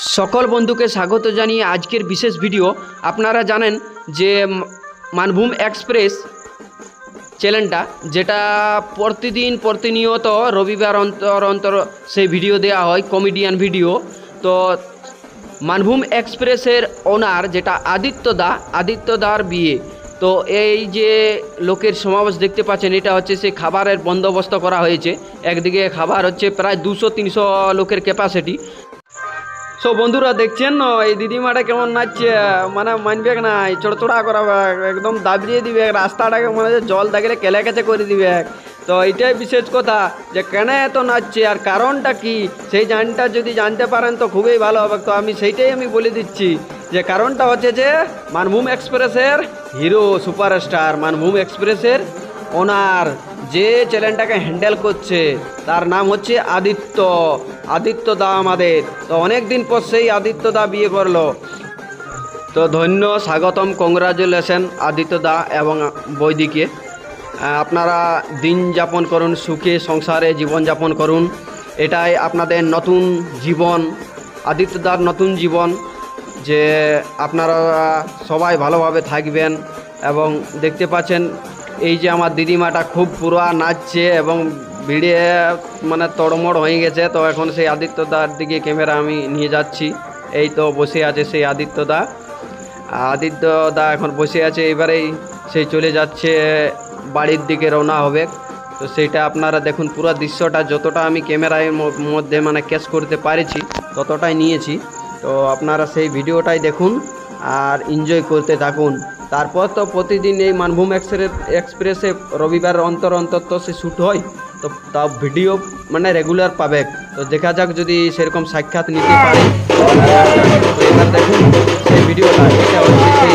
সকল বন্ধুকে স্বাগত জানিয়ে আজকের বিশেষ ভিডিও। আপনারা জানেন যে মানভূম এক্সপ্রেস চ্যানেলটা, যেটা প্রতিদিন প্রতিনিয়ত রবিবার অন্তর অন্তর সেই ভিডিও দেওয়া হয় কমেডিয়ান ভিডিও। তো মানভূম এক্সপ্রেসের ওনার যেটা আদিত্য দা, আদিত্য দার বিয়ে। তো এই যে লোকের সমাবেশ দেখতে পাচ্ছেন, এটা হচ্ছে সেই খাবারের বন্দোবস্ত করা হয়েছে। একদিকে খাবার হচ্ছে প্রায় দুশো, তিনশো লোকের ক্যাপাসিটি সো বন্ধুরা, দেখছেন? এই দিদিমাটা কেমন নাচছে? মানে মানবে না চড়চড়া করাবে একদম দাবিয়ে দিবে, রাস্তাটাকে মনে হচ্ছে জল দেখলে কেলে কেচে করে দিবে। তো এটাই বিশেষ কথা যে কেন এত নাচছে আর কারণটা কি? সেই জানটা যদি জানতে পারেন তো খুবই ভালো হবে। তো আমি সেইটাই আমি বলে দিচ্ছি যে কারণটা হচ্ছে যে মানভূম এক্সপ্রেসের হিরো সুপারস্টার মানভূম এক্সপ্রেসের ওনার যে চ্যানেলটাকে হ্যান্ডেল করছে, তার নাম হচ্ছে আদিত্য। আদিত্য দা আমাদের। তো অনেক দিন পর সেই আদিত্য দা বিয়ে করল। তো ধন্য, স্বাগতম কংগ্রাচুলেশন আদিত্য দা এবং বৈদিকে। আপনারা দিন যাপন করুন, সুখে সংসারে জীবন যাপন করুন। এটাই আপনাদের নতুন জীবন, আদিত্য দার নতুন জীবন, যে আপনারা সবাই ভালোভাবে থাকবেন এবং দেখতে পাচ্ছেন এই যে আমার দিদিমাটা খুব পুরা নাচছে এবং ভিড়ে মানে তড়মড় হয়ে গেছে, তো এখন সেই আদিত্যদার দিকে ক্যামেরা আমি নিয়ে যাচ্ছি। এই তো বসে আছে সেই আদিত্যদা আদিত্য দা এখন বসে আছে, এবারেই সেই চলে যাচ্ছে, বাড়ির দিকে রওনা হবে। তো সেইটা আপনারা দেখুন, পুরো দৃশ্যটা যতটা আমি ক্যামেরার ম- মধ্যে মানে ক্যাচ করতে পারেছি, ততটাই নিয়েছি। তো আপনারা সেই ভিডিওটাই দেখুন আর এনজয় করতে থাকুন। তারপর তো প্রতিদিন এই মানভূম এক্সপ্রেস রবিবার অন্তর অন্তর তো সে শ্যুট হয়, তো তা ভিডিও মানে রেগুলার পাবে। তো দেখা যাক যদি সেরকম সাক্ষাৎ নিতে পারে। এবার দেখুন, সেই ভিডিওটা এটা হচ্ছে সেই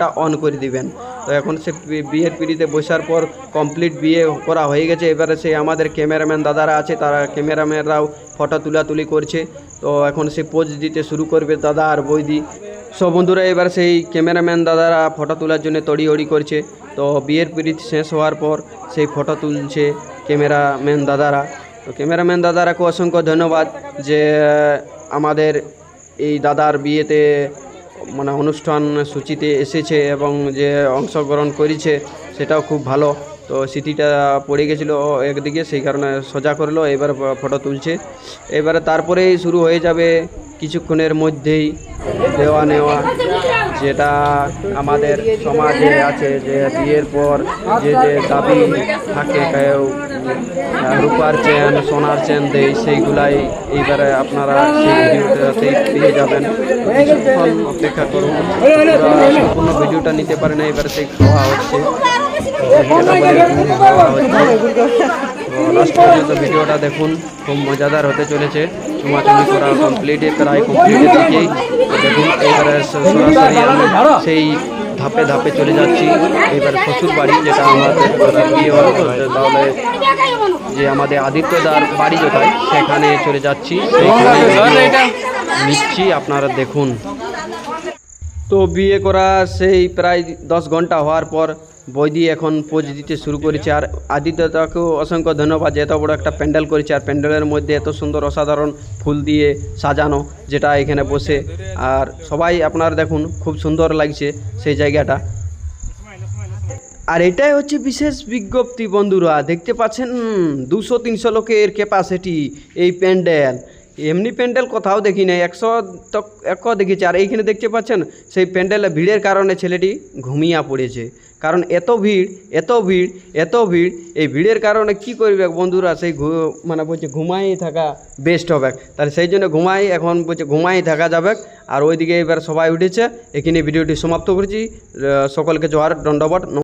আইকনটা অন করে দিবেন। তো এখন সে বিয়ের পিড়িতে বসার পর কমপ্লিট বিয়ে করা হয়ে গেছে। এবারে সে আমাদের ক্যামেরাম্যান দাদারা আছে, তারা ক্যামেরাম্যানরাও ফটো তুলাতুলি করছে। তো এখন সে পোজ দিতে শুরু করবে দাদা আর বৌদি। সব বন্ধুরা, এবার সেই ক্যামেরাম্যান দাদারা ফটো তোলার জন্য তড়িহড়ি করছে। তো বিয়ের পিড়িত শেষ হওয়ার পর সেই ফটো তুলছে ক্যামেরাম্যান দাদারা। তো ক্যামেরাম্যান দাদারাকে অসংখ্য ধন্যবাদ যে, আমাদের এই দাদার বিয়েতে মানে অনুষ্ঠান সূচিতে এসেছে এবং যে অংশগ্রহণ করেছে, সেটাও খুব ভালো। তো স্মৃতিটা পড়ে গেছিল একদিকে, সেই কারণে সোজা করল এবার ফটো তুলছে। এবারে তারপরেই শুরু হয়ে যাবে কিছুক্ষণের মধ্যেই দেওয়া নেওয়া। যেটা আমাদের সমাজে আছে যে বিয়ের পর যে যে দাবি থাকে কেউ রূপার চেন, সোনার চেন দেয়, সেইগুলাই এইবারে আপনারা সেই পেয়ে যাবেন। অপেক্ষা করুন। পুরো সম্পূর্ণ ভিডিওটা নিতে পারেন, এইবারে সেই খাওয়া হচ্ছে। ভিডিওটা দেখুন, খুব মজাদার হতে চলেছে। চুমাচুমি করা কমপ্লিটে প্রায় কমপ্লিটের দিকেই তো দেখুন, এবারে সরাসরি আমি সেই ধাপে ধাপে চলে যাচ্ছি। এবার শ্বশুর বাড়ি, যেটা আমাদের বিয়ে হলো তাহলে যে আমাদের আদিত্যদার বাড়ি যেটায় সেখানে চলে যাচ্ছি। নিচ্ছি, আপনারা দেখুন। তো বিয়ে করা সেই প্রায় দশ ঘণ্টা হওয়ার পর বৈদি এখন পোজ দিতে শুরু করেছে। আর আদিত্যতাকেও অসংখ্য ধন্যবাদ এত বড় একটা প্যান্ডেল করেছে। আর প্যান্ডেলের মধ্যে এত সুন্দর অসাধারণ ফুল দিয়ে সাজানো, যেটা এখানে বসে। আর সবাই আপনার দেখুন, খুব সুন্দর লাগছে সেই জায়গাটা। আর এটাই হচ্ছে বিশেষ বিজ্ঞপ্তি বন্ধুরা। দেখতে পাচ্ছেন, দুশো তিনশো লোকের ক্যাপাসিটি এই প্যান্ডেল। এমনি প্যান্ডেল কোথাও দেখি নাই, একশো তো এক দেখেছি। আর এইখানে দেখতে পাচ্ছেন, সেই প্যান্ডেলে ভিড়ের কারণে ছেলেটি ঘুমিয়ে পড়েছে। কারণ এত ভিড় এত ভিড় এত ভিড়, এই ভিড়ের কারণে কি করবে বন্ধুরা? সেই মানে বলছে ঘুমাই থাকা বেস্ট হবে। তাহলে সেই জন্য ঘুমাই, এখন বলছে ঘুমাই থাকা যাবে। আর ওইদিকে এবার সবাই উঠেছে। এখানে ভিডিওটি সমাপ্ত করছি। সকলকে জোহার দণ্ডবট